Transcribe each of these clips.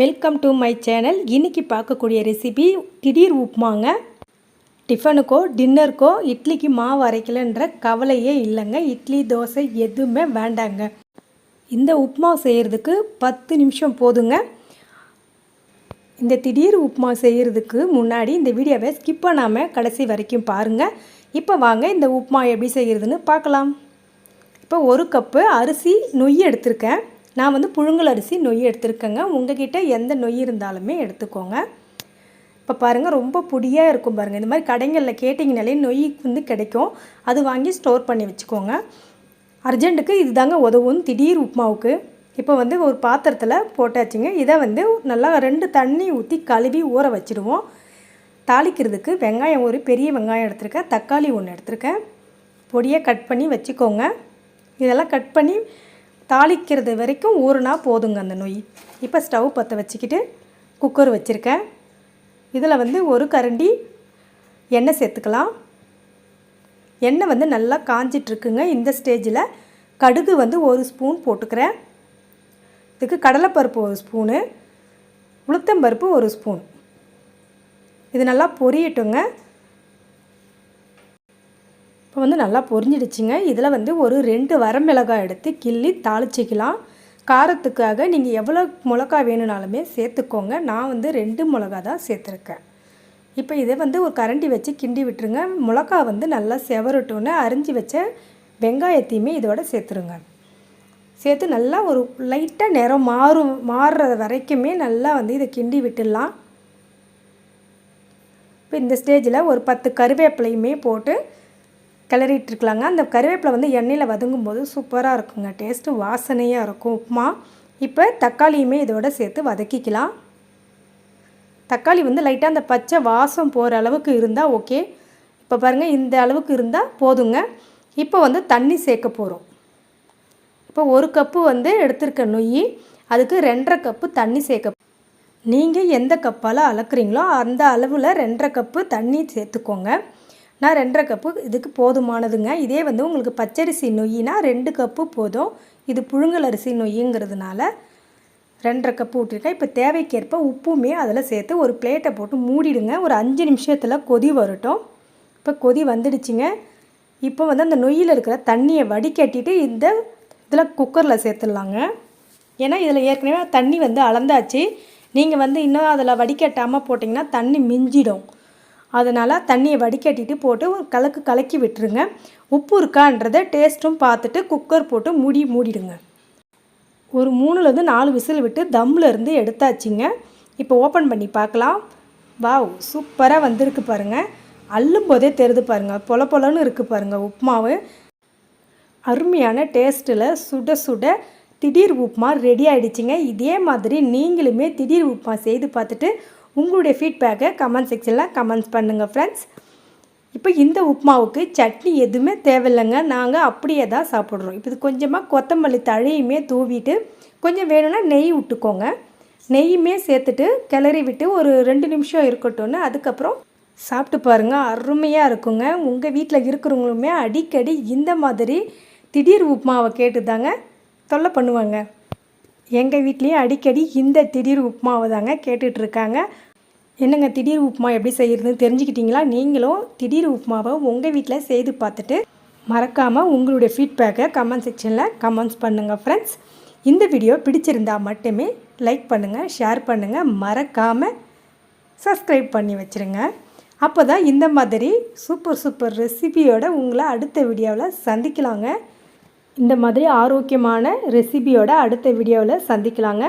Welcome to my channel இன்றைக்கி பார்க்கக்கூடிய recipe திடீர் உப்புமாங்க டிஃபனுக்கோ டின்னருக்கோ இட்லிக்கு மாவு அரைக்கலன்ற கவலையே இல்லைங்க. இட்லி தோசை எதுவுமே வேண்டாங்க. இந்த உப்புமா செய்கிறதுக்கு பத்து நிமிஷம் போதுங்க. இந்த திடீர் உப்புமா செய்கிறதுக்கு முன்னாடி இந்த வீடியோவை ஸ்கிப் பண்ணாமல் கடைசி வரைக்கும் பாருங்கள் இப்போ வாங்க இந்த உப்புமா எப்படி செய்கிறதுன்னு பார்க்கலாம். இப்போ ஒரு கப்பு அரிசி நொய் எடுத்திருக்கேன். நான் வந்து புழுங்கல் அரிசி நொய் எடுத்திருக்கேங்க. உங்ககிட்ட எந்த நொய் இருந்தாலுமே எடுத்துக்கோங்க. இப்போ பாருங்கள் ரொம்ப பொடியாக இருக்கும் பாருங்கள் இந்த மாதிரி கடைகளில் கேட்டிங்கனாலே நொய் வந்து கிடைக்கும். அது வாங்கி ஸ்டோர் பண்ணி வச்சுக்கோங்க. அர்ஜெண்ட்டுக்கு இது தாங்க உதவும். திடீர் உப்புமாவுக்கு இப்போ வந்து ஒரு பாத்திரத்தில் போட்டாச்சுங்க. இதை வந்து நல்லா ரெண்டு தண்ணி ஊற்றி கழுவி ஊற வச்சுடுவோம் தாளிக்கிறதுக்கு வெங்காயம் ஒரு பெரிய வெங்காயம் எடுத்திருக்கேன். தக்காளி ஒன்று எடுத்திருக்கேன். பொடியாக கட் பண்ணி வச்சுக்கோங்க. இதெல்லாம் கட் பண்ணி தாளிக்கிறது வரைக்கும் ஊறுனா போதுங்க அந்த நொய். இப்போ ஸ்டவ் பற்ற வச்சுக்கிட்டு குக்கர் வச்சுருக்கேன். இதில் வந்து ஒரு கரண்டி எண்ணெய் சேர்த்துக்கலாம். எண்ணெய் வந்து நல்லா காஞ்சிட்ருக்குங்க. இந்த ஸ்டேஜில் கடுகு வந்து ஒரு ஸ்பூன் போட்டுக்கிறேன். இதுக்கு கடலைப்பருப்பு ஒரு ஸ்பூனு உளுத்தம்பருப்பு ஒரு ஸ்பூன். இது நல்லா பொரியட்டுங்க. இப்போ வந்து நல்லா பொரிஞ்சிடுச்சுங்க. இதில் வந்து ஒரு ரெண்டு வரமிளகாய் எடுத்து கிள்ளி தாளிச்சிக்கலாம். காரத்துக்காக நீங்கள் எவ்வளோ மிளகா வேணும்னாலுமே சேர்த்துக்கோங்க. நான் வந்து ரெண்டு மிளகா தான் சேர்த்துருக்கேன். இப்போ இதை வந்து ஒரு கரண்டி வச்சு கிண்டி விட்டுருங்க. மிளகா வந்து நல்லா செவரட்டோன்னு அரிஞ்சு வச்ச வெங்காயத்தையுமே இதோட சேர்த்துருங்க. சேர்த்து நல்லா ஒரு லைட்டாக நிறம் மாறும் மாறுற வரைக்குமே நல்லா வந்து இதை கிண்டி விட்டுடலாம். இப்போ இந்த ஸ்டேஜில் ஒரு பத்து கருவேப்பிலையுமே போட்டு கிளறிட்டுருக்கலாங்க. அந்த கருவேப்பிலை வந்து எண்ணெயில் வதங்கும் போது சூப்பராக இருக்குங்க. டேஸ்ட்டு வாசனையாக இருக்கும். உப்புமா. இப்போ தக்காளியுமே இதோட சேர்த்து வதக்கிக்கலாம். தக்காளி வந்து லைட்டாக அந்த பச்சை வாசம் போகிற அளவுக்கு இருந்தால் ஓகே. இப்போ பாருங்கள் இந்த அளவுக்கு இருந்தால் போதுங்க. இப்போ வந்து தண்ணி சேர்க்க போகிறோம் இப்போ ஒரு கப்பு வந்து எடுத்திருக்க நொய் அதுக்கு ரெண்டரை கப்பு தண்ணி சேர்க்க நீங்கள் எந்த கப்பால் அளக்குறீங்களோ அந்த அளவில் ரெண்டரை கப்பு தண்ணி சேர்த்துக்கோங்க. நான் ரெண்டரை கப்பு இதுக்கு போதுமானதுங்க. இதே வந்து உங்களுக்கு பச்சரிசி நொய்யினா ரெண்டு கப்பு போதும். இது புழுங்கல் அரிசி நொய்யுங்கிறதுனால ரெண்டரை கப்பு விட்டுருக்கேன் இப்போ தேவைக்கேற்ப உப்புமே அதில் சேர்த்து ஒரு பிளேட்டை போட்டு மூடிடுங்க. ஒரு அஞ்சு நிமிஷத்தில் கொதி வரட்டும். இப்போ கொதி வந்துடுச்சுங்க. இப்போ வந்து அந்த நொய்யில் இருக்கிற தண்ணியை வடிகட்டிட்டு இந்த இதில் குக்கரில் சேர்த்துடலாங்க. ஏன்னா இதில் ஏற்கனவே தண்ணி வந்து அளந்தாச்சு. நீங்கள் வந்து இன்னும் அதில் வடிகட்டாமல் போட்டிங்கன்னா தண்ணி மிஞ்சிடும். அதனால் தண்ணியை வடிகட்டிட்டு போட்டு ஒரு கலக்கு கலக்கி விட்டுருங்க. உப்பு இருக்கான்றதை டேஸ்ட்டும் பார்த்துட்டு குக்கர் போட்டு மூடி மூடிடுங்க. ஒரு மூணுலேருந்து நாலு விசில் விட்டு தம்மில் இருந்து எடுத்தாச்சுங்க. இப்போ ஓப்பன் பண்ணி பார்க்கலாம். வாவ் சூப்பராக வந்திருக்கு பாருங்கள் அள்ளும் போதே தெரிது பாருங்கள் பொல பொலன்னு இருக்குது பாருங்கள் உப்புமாவு. அருமையான டேஸ்ட்டில் சுட சுட திடீர் உப்புமா ரெடி ஆகிடுச்சிங்க இதே மாதிரி நீங்களுமே திடீர் உப்புமா செய்து பார்த்துட்டு உங்களுடைய ஃபீட்பேக்கை கமெண்ட் செக்ஷனில் கமெண்ட்ஸ் பண்ணுங்கள் ஃப்ரெண்ட்ஸ் இப்போ இந்த உப்புமாவுக்கு சட்னி எதுவுமே தேவையில்லைங்க. நாங்கள் அப்படியே தான் சாப்பிட்றோம். இப்போ இது கொஞ்சமாக கொத்தமல்லி தழையுமே தூவிட்டு கொஞ்சம் வேணும்னா நெய் விட்டுக்கோங்க. நெய்யுமே சேர்த்துட்டு கிளறி விட்டு ஒரு ரெண்டு நிமிஷம் இருக்கட்டும்னு அதுக்கப்புறம் சாப்பிட்டு பாருங்கள் அருமையாக இருக்குங்க. உங்கள் வீட்டில் இருக்கிறவங்களுமே அடிக்கடி இந்த மாதிரி திடீர் உப்புமாவை கேட்டு தாங்க தொல்லை பண்ணுவாங்க. எங்கள் வீட்லேயும் அடிக்கடி இந்த திடீர் உப்புமாவை தாங்க கேட்டுட்ருக்காங்க. என்னங்க திடீர் உப்புமா எப்படி செய்கிறதுன்னு தெரிஞ்சுக்கிட்டீங்களா? நீங்களும் திடீர் உப்புமாவை உங்கள் வீட்டில் செய்து பார்த்துட்டு மறக்காமல் உங்களுடைய ஃபீட்பேக்கை கமெண்ட் செக்ஷனில் கமெண்ட்ஸ் பண்ணுங்கள் ஃப்ரெண்ட்ஸ் இந்த வீடியோ பிடிச்சிருந்தா மட்டுமே லைக் பண்ணுங்கள் ஷேர் பண்ணுங்கள் மறக்காமல் சப்ஸ்கிரைப் பண்ணி வச்சுருங்க. அப்போ தான் இந்த மாதிரி சூப்பர் சூப்பர் ரெசிபியோட உங்களை அடுத்த வீடியோவில் சந்திக்கலாங்க. இந்த மாதிரி ஆரோக்கியமான ரெசிபியோட அடுத்த வீடியோவில் சந்திக்கலாங்க.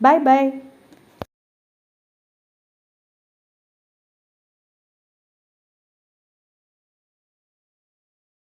பாய் பாய்